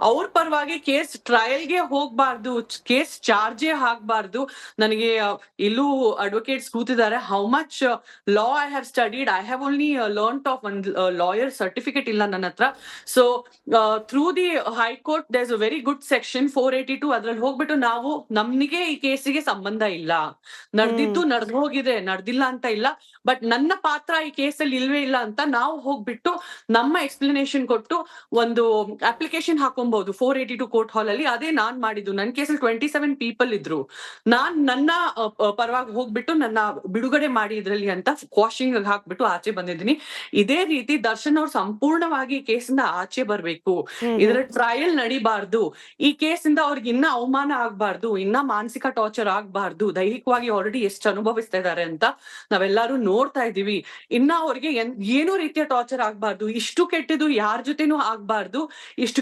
ಅವ್ರ ಪರವಾಗಿ ಕೇಸ್ ಟ್ರಯಲ್ಗೆ ಹೋಗ್ಬಾರ್ದು ಕೇಸ್ ಚಾರ್ಜೇ ಹಾಕ್ಬಾರ್ದು ನನಗೆ ಇಲ್ಲೂ ಅಡ್ವೊಕೇಟ್ಸ್ ಕೂತಿದ್ದಾರೆ how much law I have studied I have only learn of ಒಂದ್ ಲಾಯರ್ ಸರ್ಟಿಫಿಕೇಟ್ ಇಲ್ಲ ನನ್ನ ಹತ್ರ. So through the high court there's a very good section four eighty two ಅದ್ರಲ್ಲಿ ಹೋಗ್ಬಿಟ್ಟು ನಾವು ನಮ್ಗೆ ಈ ಕೇಸಿಗೆ ಸಂಬಂಧ ಇಲ್ಲ. ನಡೆದಿದ್ದು ನಡೆದು ಹೋಗಿದೆ ನಡೆದಿಲ್ಲ ಅಂತ ಇಲ್ಲ. ಬಟ್ ನನ್ನ ಪಾತ್ರ ಈ ಕೇಸಲ್ಲಿ ಇಲ್ವೇ ಇಲ್ಲ ಅಂತ ನಾವು ಹೋಗ್ಬಿಟ್ಟು ನಮ್ಮ ಎಕ್ಸ್ಪ್ಲನೇಷನ್ ಕೊಟ್ಟು ಒಂದು application ಹಾಕೊಬಹುದು four eighty two court hall ಅಲ್ಲಿ ಅದೇ ನಾನ್ ಮಾಡಿದ್ದು. ನನ್ನ ಕೇಸಲ್ಲಿ ಟ್ವೆಂಟಿ ಸೆವೆನ್ ಪೀಪಲ್ ಇದ್ರು. ನಾನ್ ನನ್ನ ಪರವಾಗಿ ಹೋಗ್ಬಿಟ್ಟು ನನ್ನ ಬಿಡುಗಡೆ ಮಾಡಿ ಇದ್ರಲ್ಲಿ ಅಂತ ವಾಷಿಂಗ್ ಹಾಕ್ಬಿಟ್ಟು ಆಚೆ ಬಂದಿದ್ದೀನಿ. ಇದೇ ರೀತಿ ದರ್ಶನ್ ಅವ್ರು ಸಂಪೂರ್ಣವಾಗಿ ಈ ಕೇಸಿಂದ ಆಚೆ ಬರ್ಬೇಕು. ಇದರ ಟ್ರಯಲ್ ನಡಿಬಾರ್ದು. ಈ ಕೇಸಿಂದ ಅವ್ರಿಗೆ ಇನ್ನ ಅವಮಾನ ಆಗ್ಬಾರ್ದು. ಇನ್ನ ಮಾನಸಿಕ ಟಾರ್ಚರ್ ಆಗ್ಬಾರ್ದು. ದೈಹಿಕವಾಗಿ ಆಲ್ರೆಡಿ ಎಷ್ಟು ಅನುಭವಿಸ್ತಾ ಇದಾರೆ ಅಂತ ನಾವೆಲ್ಲರೂ ನೋಡ್ತಾ ಇದೀವಿ ಇನ್ನ ಅವ್ರಿಗೆ ಏನೂ ರೀತಿಯ ಟಾರ್ಚರ್ ಆಗ್ಬಾರ್ದು. ಇಷ್ಟು ಕೆಟ್ಟದು ಯಾರ ಜೊತೆನೂ ಆಗ್ಬಾರ್ದು. ಇಷ್ಟು